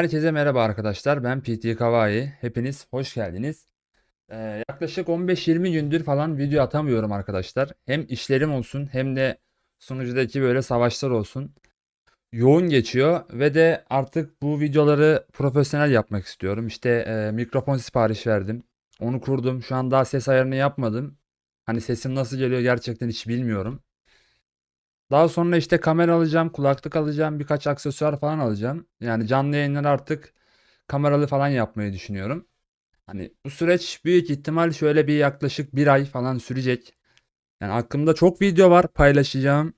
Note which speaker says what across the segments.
Speaker 1: Herkese merhaba arkadaşlar. Ben PT Kawai. Hepiniz hoş geldiniz. Ee, yaklaşık 15-20 gündür falan video atamıyorum arkadaşlar. Hem işlerim olsun hem de sunucudaki böyle savaşlar olsun. Yoğun geçiyor ve de artık bu videoları profesyonel yapmak istiyorum. İşte e, mikrofon sipariş verdim. Onu kurdum. Şu an daha ses ayarını yapmadım. Hani sesim nasıl geliyor gerçekten hiç bilmiyorum. Daha sonra işte kamera alacağım, kulaklık alacağım, birkaç aksesuar falan alacağım. Yani canlı yayınları artık kameralı falan yapmayı düşünüyorum. Hani bu süreç büyük ihtimal şöyle bir yaklaşık bir ay falan sürecek. Yani aklımda çok video var paylaşacağım.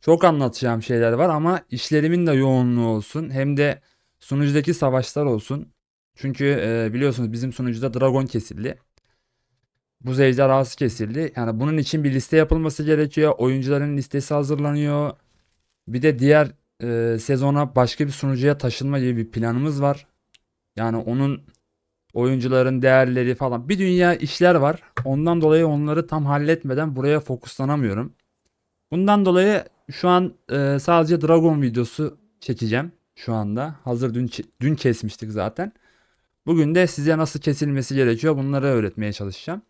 Speaker 1: Çok anlatacağım şeyler var ama işlerimin de yoğunluğu olsun. Hem de sunucudaki savaşlar olsun. Çünkü e, biliyorsunuz bizim sunucuda Dragon kesildi. Buz ejderhası kesildi. Yani bunun için bir liste yapılması gerekiyor. Oyuncuların listesi hazırlanıyor. Bir de diğer e, sezona başka bir sunucuya taşınma gibi bir planımız var. Yani onun oyuncuların değerleri falan bir dünya işler var. Ondan dolayı onları tam halletmeden buraya fokuslanamıyorum. Bundan dolayı şu an e, sadece Dragon videosu çekeceğim şu anda. Hazır dün dün kesmiştik zaten. Bugün de size nasıl kesilmesi gerekiyor bunları öğretmeye çalışacağım.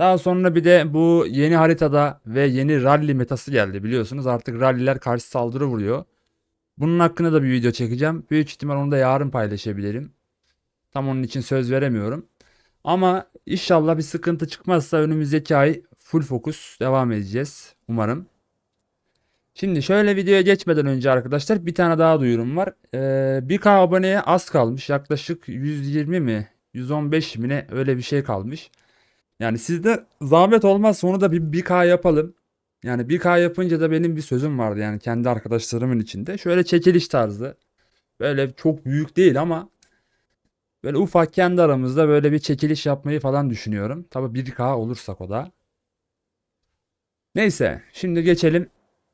Speaker 1: Daha sonra bir de bu yeni haritada ve yeni rally metası geldi biliyorsunuz. Artık ralliler karşı saldırı vuruyor. Bunun hakkında da bir video çekeceğim. Büyük ihtimal onu da yarın paylaşabilirim. Tam onun için söz veremiyorum. Ama inşallah bir sıkıntı çıkmazsa önümüzdeki ay full fokus devam edeceğiz. Umarım. Şimdi şöyle videoya geçmeden önce arkadaşlar bir tane daha duyurum var. Ee, 1K aboneye az kalmış. Yaklaşık 120 mi 115 mi ne öyle bir şey kalmış. Yani sizde zahmet olmaz onu da bir 1K yapalım. Yani 1K yapınca da benim bir sözüm vardı yani kendi arkadaşlarımın içinde. Şöyle çekiliş tarzı. Böyle çok büyük değil ama böyle ufak kendi aramızda böyle bir çekiliş yapmayı falan düşünüyorum. Tabi 1K olursak o da. Neyse şimdi geçelim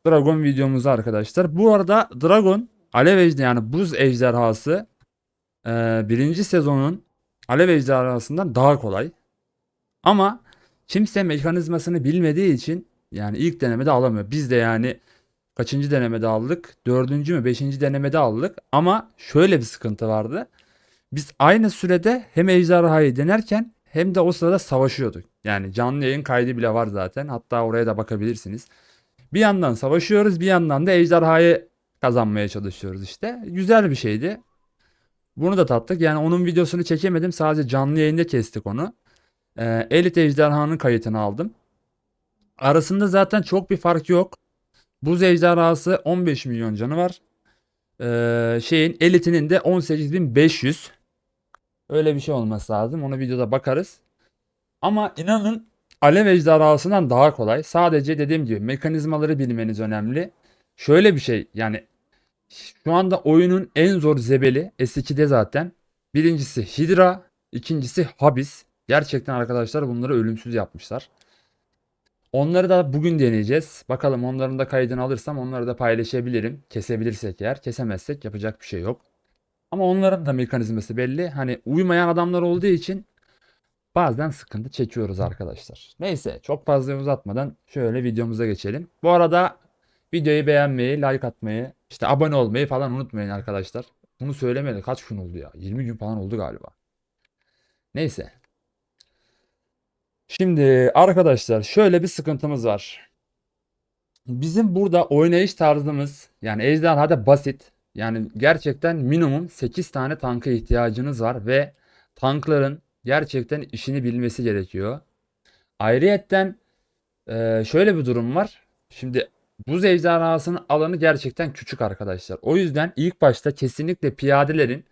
Speaker 1: Dragon videomuza arkadaşlar. Bu arada Dragon Alev Ejder yani Buz Ejderhası birinci sezonun Alev Ejderhasından daha kolay. Ama kimse mekanizmasını bilmediği için yani ilk denemede alamıyor. Biz de yani kaçıncı denemede aldık? Dördüncü mü? Beşinci denemede aldık. Ama şöyle bir sıkıntı vardı. Biz aynı sürede hem ejderhayı denerken hem de o sırada savaşıyorduk. Yani canlı yayın kaydı bile var zaten. Hatta oraya da bakabilirsiniz. Bir yandan savaşıyoruz, bir yandan da ejderhayı kazanmaya çalışıyoruz işte. Güzel bir şeydi. Bunu da tattık. Yani onun videosunu çekemedim. Sadece canlı yayında kestik onu. Ee, Elit Ejderhanın kayıtını aldım. Arasında zaten çok bir fark yok. Buz Ejderhası 15 milyon canı var. Ee, şeyin Elit'inin de 18.500. Öyle bir şey olması lazım. Onu videoda bakarız. Ama inanın Alev Ejderhasından daha kolay. Sadece dediğim gibi mekanizmaları bilmeniz önemli. Şöyle bir şey yani şu anda oyunun en zor zebeli S2'de zaten. Birincisi Hydra, ikincisi Habis. Gerçekten arkadaşlar bunları ölümsüz yapmışlar. Onları da bugün deneyeceğiz. Bakalım onların da kaydını alırsam onları da paylaşabilirim. Kesebilirsek eğer. Kesemezsek yapacak bir şey yok. Ama onların da mekanizması belli. Hani uymayan adamlar olduğu için bazen sıkıntı çekiyoruz arkadaşlar. Neyse çok fazla uzatmadan şöyle videomuza geçelim. Bu arada videoyu beğenmeyi, like atmayı, işte abone olmayı falan unutmayın arkadaşlar. Bunu söylemedi kaç gün oldu ya? 20 gün falan oldu galiba. Neyse Şimdi arkadaşlar şöyle bir sıkıntımız var. Bizim burada oynayış tarzımız yani ejderhada basit. Yani gerçekten minimum 8 tane tanka ihtiyacınız var ve tankların gerçekten işini bilmesi gerekiyor. Ayrıyetten e, şöyle bir durum var. Şimdi buz ejderhasının alanı gerçekten küçük arkadaşlar. O yüzden ilk başta kesinlikle piyadelerin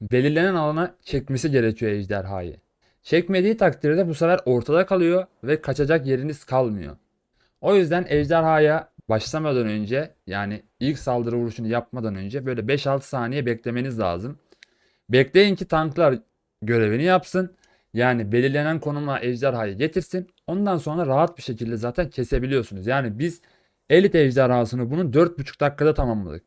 Speaker 1: belirlenen alana çekmesi gerekiyor ejderhayı. Çekmediği takdirde bu sefer ortada kalıyor ve kaçacak yeriniz kalmıyor. O yüzden ejderhaya başlamadan önce yani ilk saldırı vuruşunu yapmadan önce böyle 5-6 saniye beklemeniz lazım. Bekleyin ki tanklar görevini yapsın. Yani belirlenen konuma ejderhayı getirsin. Ondan sonra rahat bir şekilde zaten kesebiliyorsunuz. Yani biz elit ejderhasını bunun 4,5 dakikada tamamladık.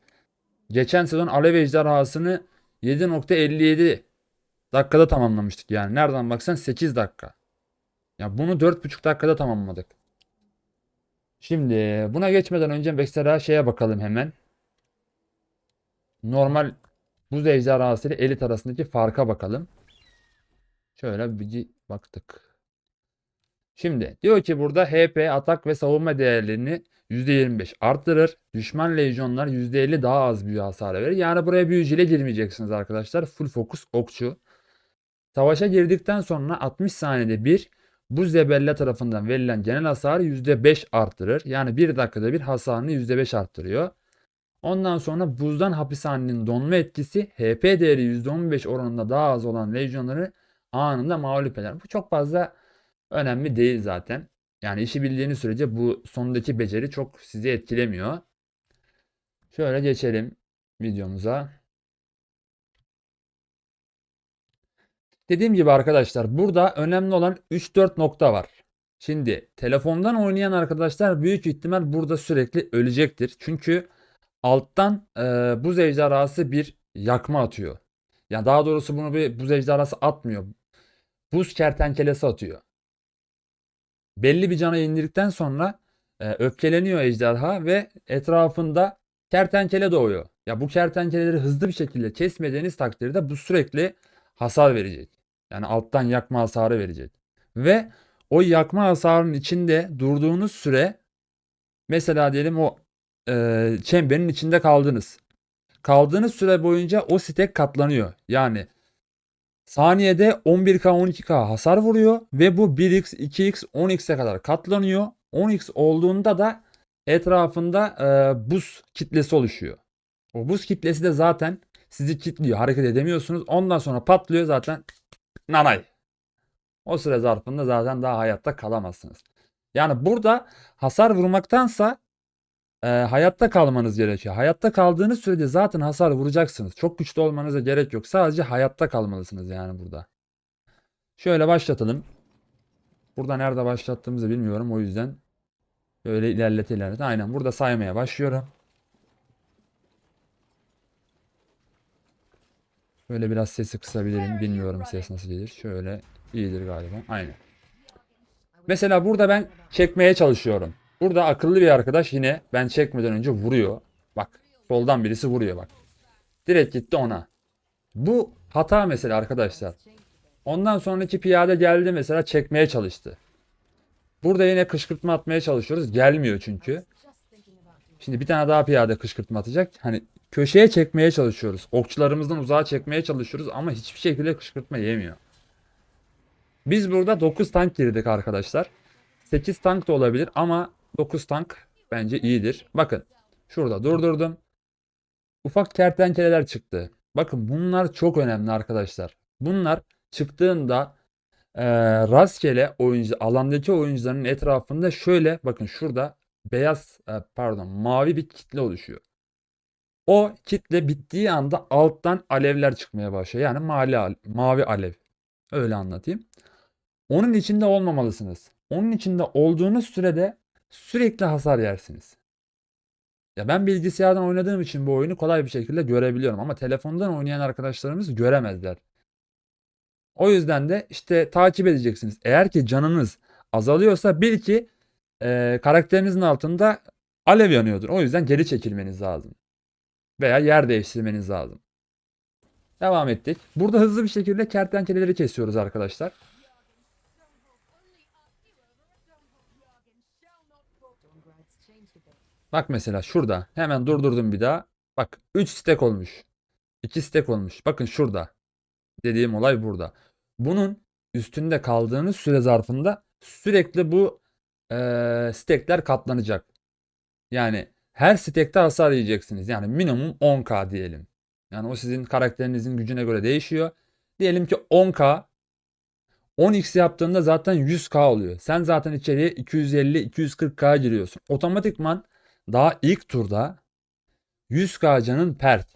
Speaker 1: Geçen sezon alev ejderhasını 7.57 dakikada tamamlamıştık yani. Nereden baksan 8 dakika. Ya bunu 4,5 dakikada tamamladık. Şimdi buna geçmeden önce mesela şeye bakalım hemen. Normal buz ejderhası ile elit arasındaki farka bakalım. Şöyle bir baktık. Şimdi diyor ki burada HP atak ve savunma değerlerini %25 arttırır. Düşman lejyonlar %50 daha az büyü hasarı verir. Yani buraya büyücüyle girmeyeceksiniz arkadaşlar. Full fokus okçu. Savaşa girdikten sonra 60 saniyede bir bu zebelle tarafından verilen genel hasarı %5 arttırır. Yani 1 dakikada bir hasarını %5 arttırıyor. Ondan sonra buzdan hapishanenin donma etkisi HP değeri %15 oranında daha az olan lejyonları anında mağlup eder. Bu çok fazla önemli değil zaten. Yani işi bildiğiniz sürece bu sondaki beceri çok sizi etkilemiyor. Şöyle geçelim videomuza. Dediğim gibi arkadaşlar burada önemli olan 3-4 nokta var. Şimdi telefondan oynayan arkadaşlar büyük ihtimal burada sürekli ölecektir. Çünkü alttan e, buz ejderhası bir yakma atıyor. Ya daha doğrusu bunu bir buz ejderhası atmıyor. Buz kertenkelesi atıyor. Belli bir cana indirdikten sonra e, öfkeleniyor ejderha ve etrafında kertenkele doğuyor. Ya bu kertenkeleleri hızlı bir şekilde kesmediğiniz takdirde bu sürekli hasar verecek. Yani alttan yakma hasarı verecek. Ve o yakma hasarının içinde durduğunuz süre mesela diyelim o e, çemberin içinde kaldınız. Kaldığınız süre boyunca o stek katlanıyor. Yani saniyede 11k 12k hasar vuruyor ve bu 1x 2x 10x'e kadar katlanıyor. 10x olduğunda da etrafında e, buz kitlesi oluşuyor. O buz kitlesi de zaten sizi kilitliyor. Hareket edemiyorsunuz. Ondan sonra patlıyor zaten nanay. O süre zarfında zaten daha hayatta kalamazsınız. Yani burada hasar vurmaktansa e, hayatta kalmanız gerekiyor. Hayatta kaldığınız sürece zaten hasar vuracaksınız. Çok güçlü olmanıza gerek yok. Sadece hayatta kalmalısınız yani burada. Şöyle başlatalım. Burada nerede başlattığımızı bilmiyorum. O yüzden böyle ilerlete ilerlete. Aynen burada saymaya başlıyorum. Böyle biraz sesi kısabilirim. Bilmiyorum ses nasıl gelir. Şöyle iyidir galiba. Aynen. Mesela burada ben çekmeye çalışıyorum. Burada akıllı bir arkadaş yine ben çekmeden önce vuruyor. Bak soldan birisi vuruyor bak. Direkt gitti ona. Bu hata mesela arkadaşlar. Ondan sonraki piyade geldi mesela çekmeye çalıştı. Burada yine kışkırtma atmaya çalışıyoruz. Gelmiyor çünkü. Şimdi bir tane daha piyade kışkırtma atacak. Hani köşeye çekmeye çalışıyoruz. Okçularımızdan uzağa çekmeye çalışıyoruz ama hiçbir şekilde kışkırtma yemiyor. Biz burada 9 tank girdik arkadaşlar. 8 tank da olabilir ama 9 tank bence iyidir. Bakın şurada durdurdum. Ufak kertenkeleler çıktı. Bakın bunlar çok önemli arkadaşlar. Bunlar çıktığında e, rastgele oyuncu alandaki oyuncuların etrafında şöyle bakın şurada beyaz e, pardon mavi bir kitle oluşuyor. O kitle bittiği anda alttan alevler çıkmaya başlıyor. Yani mavi, mavi alev. Öyle anlatayım. Onun içinde olmamalısınız. Onun içinde olduğunuz sürede sürekli hasar yersiniz. Ya ben bilgisayardan oynadığım için bu oyunu kolay bir şekilde görebiliyorum ama telefondan oynayan arkadaşlarımız göremezler. O yüzden de işte takip edeceksiniz. Eğer ki canınız azalıyorsa bil ki e, karakterinizin altında alev yanıyordur. O yüzden geri çekilmeniz lazım. Veya yer değiştirmeniz lazım. Devam ettik. Burada hızlı bir şekilde kertenkeleleri kesiyoruz arkadaşlar. Bak mesela şurada hemen durdurdum bir daha. Bak 3 stek olmuş. 2 stek olmuş. Bakın şurada. Dediğim olay burada. Bunun üstünde kaldığınız süre zarfında sürekli bu e, stekler katlanacak. Yani her stekte hasar yiyeceksiniz. Yani minimum 10k diyelim. Yani o sizin karakterinizin gücüne göre değişiyor. Diyelim ki 10k 10x yaptığında zaten 100k oluyor. Sen zaten içeriye 250-240k giriyorsun. Otomatikman daha ilk turda 100k canın pert.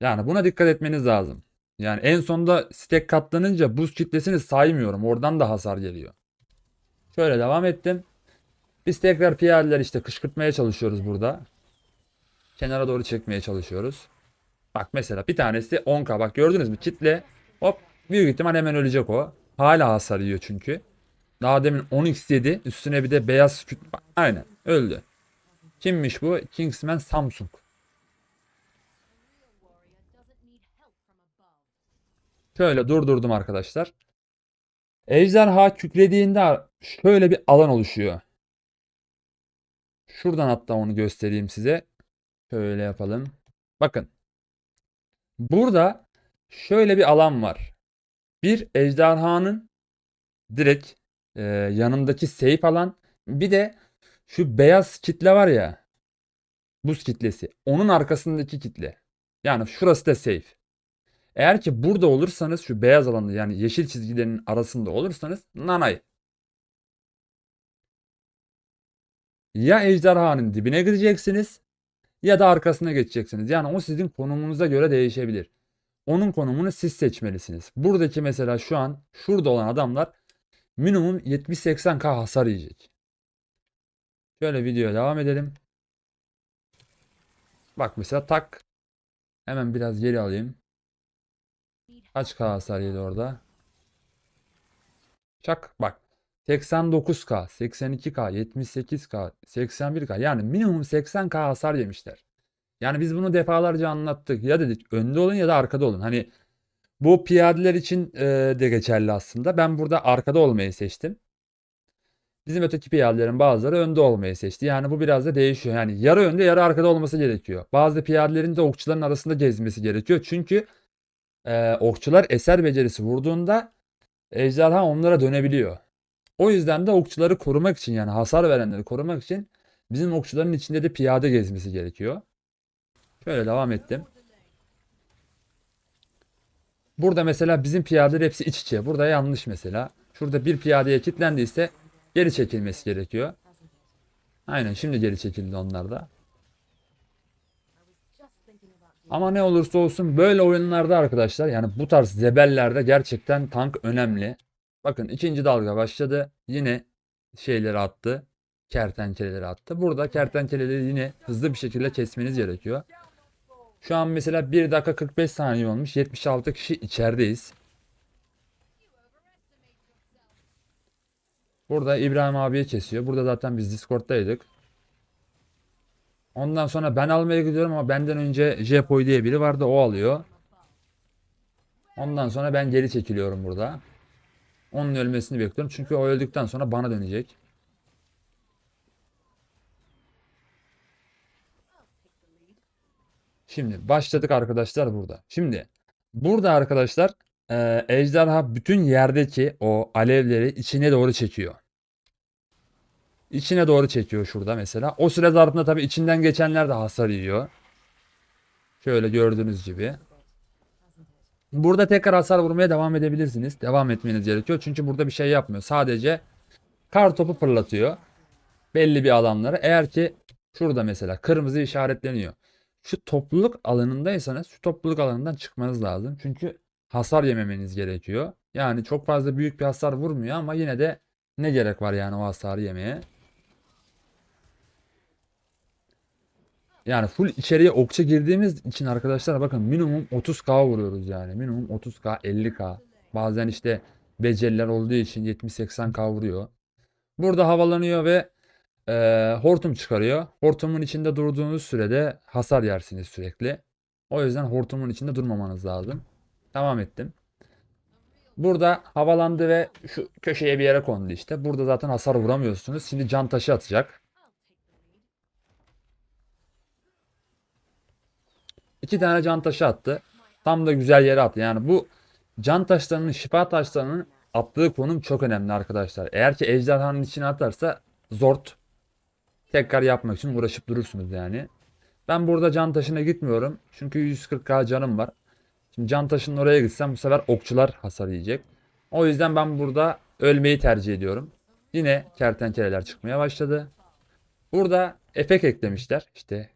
Speaker 1: Yani buna dikkat etmeniz lazım. Yani en sonda stek katlanınca buz kitlesini saymıyorum. Oradan da hasar geliyor. Şöyle devam ettim. Biz tekrar piyadeler işte kışkırtmaya çalışıyoruz burada. Kenara doğru çekmeye çalışıyoruz. Bak mesela bir tanesi 10k bak gördünüz mü kitle hop büyük ihtimal hemen ölecek o. Hala hasar yiyor çünkü. Daha demin 10x yedi üstüne bir de beyaz küt bak aynen öldü. Kimmiş bu? Kingsman Samsung. Şöyle durdurdum arkadaşlar. Ejderha kükrediğinde şöyle bir alan oluşuyor. Şuradan hatta onu göstereyim size. Şöyle yapalım. Bakın. Burada şöyle bir alan var. Bir ejderhanın direkt e, yanındaki safe alan. Bir de şu beyaz kitle var ya. Buz kitlesi. Onun arkasındaki kitle. Yani şurası da safe. Eğer ki burada olursanız şu beyaz alanda yani yeşil çizgilerin arasında olursanız nanay. Ya ejderhanın dibine gideceksiniz ya da arkasına geçeceksiniz. Yani o sizin konumunuza göre değişebilir. Onun konumunu siz seçmelisiniz. Buradaki mesela şu an şurada olan adamlar minimum 70-80k hasar yiyecek. Şöyle videoya devam edelim. Bak mesela tak. Hemen biraz geri alayım. Kaç K hasar yedi orada? Çak bak. 89K, 82K, 78K, 81K yani minimum 80K hasar yemişler. Yani biz bunu defalarca anlattık. Ya dedik önde olun ya da arkada olun. Hani bu piyadeler için e, de geçerli aslında. Ben burada arkada olmayı seçtim. Bizim öteki piyadelerin bazıları önde olmayı seçti. Yani bu biraz da değişiyor. Yani yarı önde yarı arkada olması gerekiyor. Bazı piyadelerin de okçuların arasında gezmesi gerekiyor. Çünkü e, okçular eser becerisi vurduğunda ejderha onlara dönebiliyor. O yüzden de okçuları korumak için yani hasar verenleri korumak için bizim okçuların içinde de piyade gezmesi gerekiyor. Şöyle devam ettim. Burada mesela bizim piyadeler hepsi iç içe. Burada yanlış mesela. Şurada bir piyadeye kilitlendiyse geri çekilmesi gerekiyor. Aynen şimdi geri çekildi onlar da. Ama ne olursa olsun böyle oyunlarda arkadaşlar yani bu tarz zebellerde gerçekten tank önemli. Bakın ikinci dalga başladı. Yine şeyleri attı. Kertenkeleleri attı. Burada kertenkeleleri yine hızlı bir şekilde kesmeniz gerekiyor. Şu an mesela 1 dakika 45 saniye olmuş. 76 kişi içerideyiz. Burada İbrahim abiye kesiyor. Burada zaten biz Discord'daydık. Ondan sonra ben almaya gidiyorum ama benden önce Jepoy diye biri vardı. O alıyor. Ondan sonra ben geri çekiliyorum burada. Onun ölmesini bekliyorum. Çünkü o öldükten sonra bana dönecek. Şimdi başladık arkadaşlar burada. Şimdi burada arkadaşlar e, ejderha bütün yerdeki o alevleri içine doğru çekiyor. İçine doğru çekiyor şurada mesela. O süre zarfında tabii içinden geçenler de hasar yiyor. Şöyle gördüğünüz gibi. Burada tekrar hasar vurmaya devam edebilirsiniz. Devam etmeniz gerekiyor. Çünkü burada bir şey yapmıyor. Sadece kar topu fırlatıyor. Belli bir alanlara. Eğer ki şurada mesela kırmızı işaretleniyor. Şu topluluk alanındaysanız şu topluluk alanından çıkmanız lazım. Çünkü hasar yememeniz gerekiyor. Yani çok fazla büyük bir hasar vurmuyor ama yine de ne gerek var yani o hasarı yemeye. Yani full içeriye okça girdiğimiz için arkadaşlar bakın minimum 30k vuruyoruz yani. Minimum 30k 50k. Bazen işte beceriler olduğu için 70-80k vuruyor. Burada havalanıyor ve e, hortum çıkarıyor. Hortumun içinde durduğunuz sürede hasar yersiniz sürekli. O yüzden hortumun içinde durmamanız lazım. Devam ettim. Burada havalandı ve şu köşeye bir yere kondu işte. Burada zaten hasar vuramıyorsunuz. Şimdi can taşı atacak. İki tane can taşı attı. Tam da güzel yere attı. Yani bu can taşlarının, şifa taşlarının attığı konum çok önemli arkadaşlar. Eğer ki ejderhanın içine atarsa zort tekrar yapmak için uğraşıp durursunuz yani. Ben burada can taşına gitmiyorum. Çünkü 140k canım var. Şimdi can taşının oraya gitsem bu sefer okçular hasar yiyecek. O yüzden ben burada ölmeyi tercih ediyorum. Yine kertenkeleler çıkmaya başladı. Burada efekt eklemişler. İşte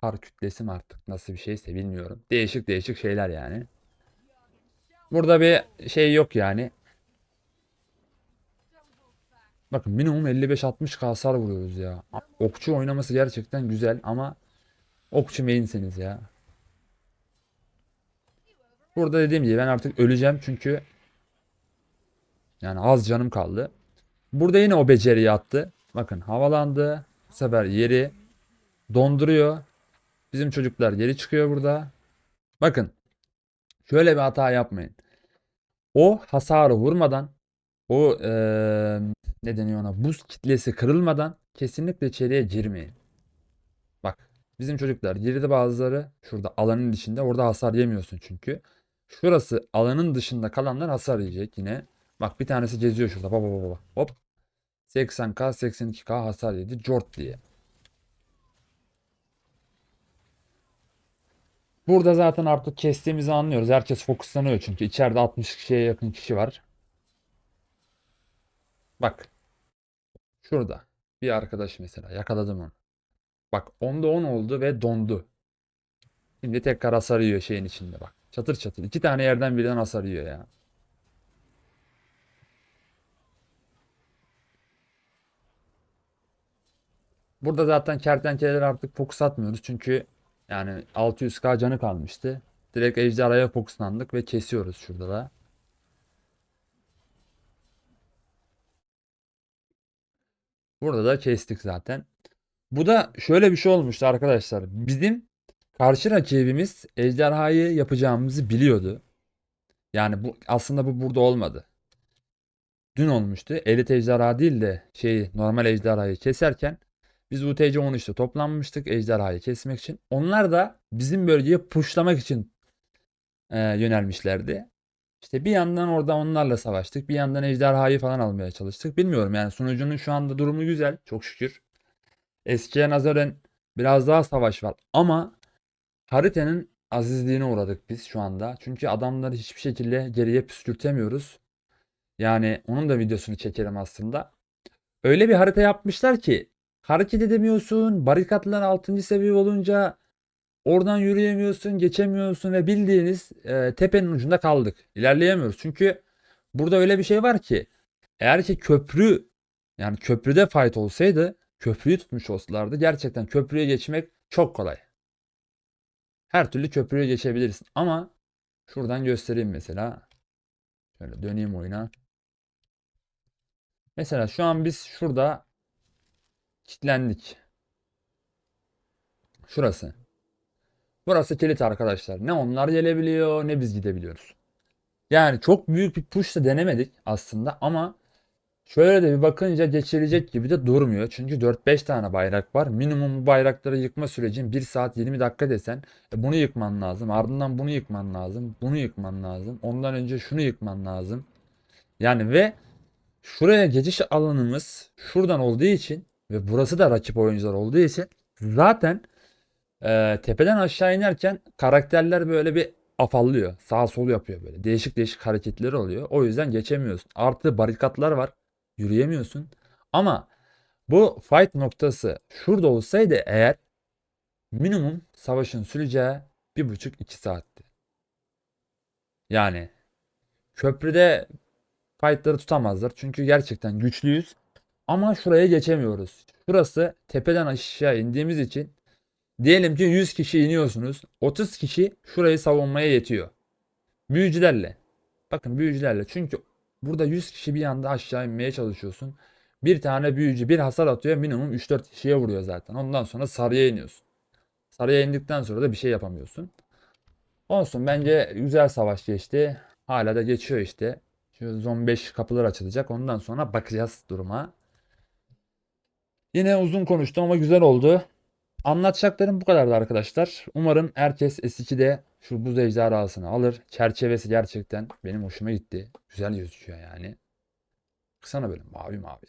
Speaker 1: kar kütlesi mi artık nasıl bir şeyse bilmiyorum. Değişik değişik şeyler yani. Burada bir şey yok yani. Bakın minimum 55-60 hasar vuruyoruz ya. Okçu oynaması gerçekten güzel ama okçu mainseniz ya. Burada dediğim gibi ben artık öleceğim çünkü yani az canım kaldı. Burada yine o beceriyi attı. Bakın havalandı. Bu sefer yeri donduruyor. Bizim çocuklar geri çıkıyor burada. Bakın şöyle bir hata yapmayın. o hasarı vurmadan o eee, ne deniyor ona buz kitlesi kırılmadan kesinlikle içeriye girmeyin. Bak bizim çocuklar girdi bazıları şurada alanın dışında orada hasar yemiyorsun çünkü. Şurası alanın dışında kalanlar hasar yiyecek yine. Bak bir tanesi geziyor şurada. Baba baba baba. Hop. 80k 82k hasar yedi. Jort diye. Burada zaten artık kestiğimizi anlıyoruz. Herkes fokuslanıyor çünkü içeride 60 kişiye yakın kişi var. Bak. Şurada. Bir arkadaş mesela. Yakaladım onu. Bak onda 10 oldu ve dondu. Şimdi tekrar hasar yiyor şeyin içinde bak. Çatır çatır. İki tane yerden birden hasar yiyor ya. Burada zaten kertenkeleler artık fokus atmıyoruz. Çünkü yani 600k canı kalmıştı. Direkt ejderhaya fokuslandık ve kesiyoruz şurada da. Burada da kestik zaten. Bu da şöyle bir şey olmuştu arkadaşlar. Bizim karşı rakibimiz ejderhayı yapacağımızı biliyordu. Yani bu aslında bu burada olmadı. Dün olmuştu. Elit ejderha değil de şeyi normal ejderhayı keserken biz UTC 13'te toplanmıştık ejderhayı kesmek için. Onlar da bizim bölgeye pushlamak için e, yönelmişlerdi. İşte bir yandan orada onlarla savaştık. Bir yandan ejderhayı falan almaya çalıştık. Bilmiyorum yani sunucunun şu anda durumu güzel. Çok şükür. Eskiye nazaran biraz daha savaş var. Ama haritanın azizliğine uğradık biz şu anda. Çünkü adamları hiçbir şekilde geriye püskürtemiyoruz. Yani onun da videosunu çekelim aslında. Öyle bir harita yapmışlar ki hareket edemiyorsun. Barikatlar 6. seviye olunca oradan yürüyemiyorsun, geçemiyorsun ve bildiğiniz e, tepenin ucunda kaldık. İlerleyemiyoruz. Çünkü burada öyle bir şey var ki eğer ki köprü yani köprüde fight olsaydı köprüyü tutmuş olsalardı gerçekten köprüye geçmek çok kolay. Her türlü köprüye geçebilirsin ama şuradan göstereyim mesela. Şöyle döneyim oyuna. Mesela şu an biz şurada kilitlendik. Şurası. Burası kilit arkadaşlar. Ne onlar gelebiliyor ne biz gidebiliyoruz. Yani çok büyük bir push da denemedik aslında ama şöyle de bir bakınca geçilecek gibi de durmuyor. Çünkü 4-5 tane bayrak var. Minimum bu bayrakları yıkma sürecin 1 saat 20 dakika desen e bunu yıkman lazım. Ardından bunu yıkman lazım. Bunu yıkman lazım. Ondan önce şunu yıkman lazım. Yani ve şuraya geçiş alanımız şuradan olduğu için ve burası da rakip oyuncular olduğu için zaten e, tepeden aşağı inerken karakterler böyle bir afallıyor. Sağ sol yapıyor böyle. Değişik değişik hareketleri oluyor. O yüzden geçemiyorsun. Artı barikatlar var. Yürüyemiyorsun. Ama bu fight noktası şurada olsaydı eğer minimum savaşın süreceği bir buçuk iki saatti. Yani köprüde fightları tutamazlar. Çünkü gerçekten güçlüyüz. Ama şuraya geçemiyoruz. Şurası tepeden aşağı indiğimiz için diyelim ki 100 kişi iniyorsunuz. 30 kişi şurayı savunmaya yetiyor. Büyücülerle. Bakın büyücülerle. Çünkü burada 100 kişi bir anda aşağı inmeye çalışıyorsun. Bir tane büyücü bir hasar atıyor. Minimum 3-4 kişiye vuruyor zaten. Ondan sonra sarıya iniyorsun. Sarıya indikten sonra da bir şey yapamıyorsun. Olsun bence güzel savaş geçti. Hala da geçiyor işte. Şu zon 5 kapılar açılacak. Ondan sonra bakacağız duruma. Yine uzun konuştum ama güzel oldu. Anlatacaklarım bu kadardı arkadaşlar. Umarım herkes S2'de şu buz ejderhasını alır. Çerçevesi gerçekten benim hoşuma gitti. Güzel gözüküyor yani. Baksana böyle mavi mavi.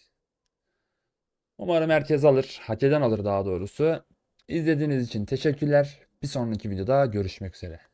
Speaker 1: Umarım herkes alır. Hak eden alır daha doğrusu. İzlediğiniz için teşekkürler. Bir sonraki videoda görüşmek üzere.